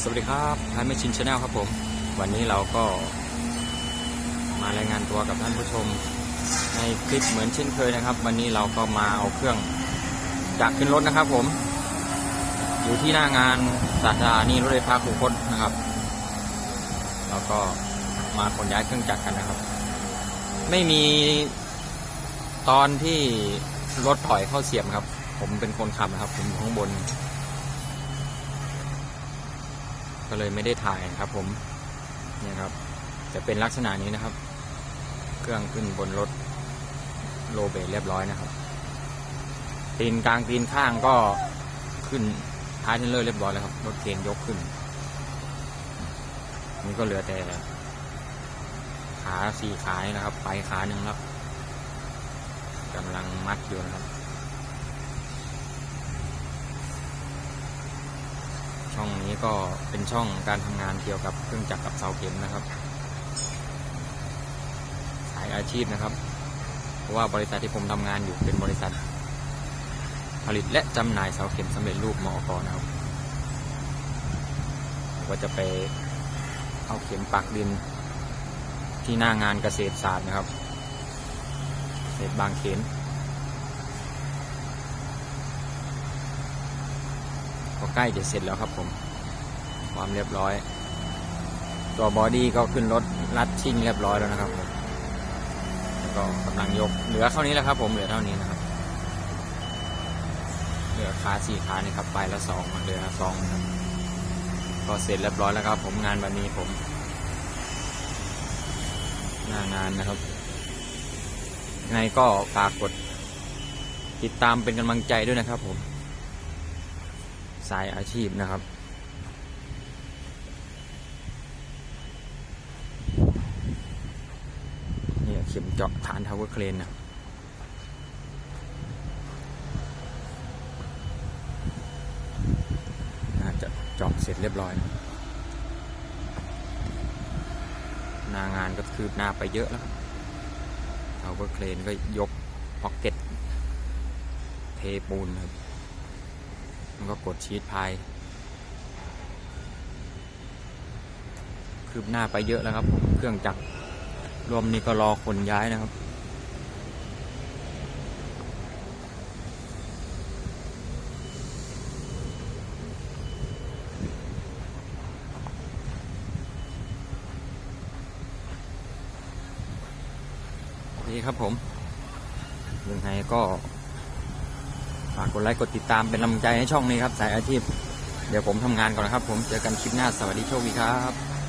สวัสดีครับไทยแมชชินชาแนลครับผม วันนี้เราก็ มารายงานตัวกับท่านผู้ชม ในคลิปเหมือนเช่นเคยนะครับ วันนี้เราก็มาเอาเครื่องจักรขึ้นรถนะครับผม อยู่ที่หน้างานสถานีรถไฟฟ้าคูคตนะครับเราก็มาขนย้ายเครื่องจักรกันนะครับ ไม่มีตอนที่รถถอยเข้าเสียมครับ ผมเป็นคนขับนะครับ ผมอยู่ข้างบน ก็เลยไม่ได้ถ่ายครับ ผมเนี่ยครับ จะเป็นลักษณะนี้นะครับ เครื่องขึ้นบนรถโลเบเรียบร้อยนะครับ ตีนกลางตีนข้างก็ขึ้นท้ายเทรลเลอร์เรียบร้อยแล้วครับรถเคนยกขึ้น นี่ก็เหลือแต่ ขาสี่ขายนะครับ ไปขาหนึ่งแล้วกำลังมัดอยู่นะครับ ช่องนี้ก็เป็นช่องการทำงานเกี่ยวกับเครื่องจักรกับเสาเข็มนะครับ สายอาชีพนะครับ เพราะว่าบริษัทที่ผมทำงานอยู่เป็นบริษัท ผลิตและจำหน่ายเสาเข็มสำเร็จรูปมอกนะครับก็จะไปเอาเข็มปักดินที่หน้างานเกษตรศาสตร์นะครับเกษตรบางเขน ก็ใกล้จะเสร็จแล้วครับผม ความเรียบร้อย ตัวบอดี้ก็ขึ้นรถรัดชิ่งเรียบร้อยแล้วนะครับผมแล้วก็กำลังยกเหลือเท่านี้แล้วครับ ผมเหลือเท่านี้นะครับ เหลือขาสี่ขานี่ครับไปละสองเหลือสองนะครับก็เสร็จเรียบร้อยแล้วครับ ผมงานวันนี้ผมหน้างานนะครับยังไงก็ฝากกดติดตามเป็นกำลังใจด้วยนะครับผม สายอาชีพนะครับ นี่เข็มเจาะฐานทาวเวอร์เครนนะน่าจะเจาะเสร็จเรียบร้อยนะหนางานก็คืบหน้าไปเยอะแล้วทาวเวอร์เครนก็ยกพ็อกเก็ตเทปูนครับ มันก็กดชีตพายคืบหน้าไปเยอะแล้วครับ เครื่องจักรรวมนี้ก็รอคนย้ายนะครับนี่ครับผมยังไงก็ ฝากกดไลค์กดติดตามเป็นกำลังใจให้ช่องนี้ครับสายอาชีพ เดี๋ยวผมทำงานก่อนนะครับ ผมเจอกันคลิปหน้าสวัสดีโชคดีครับ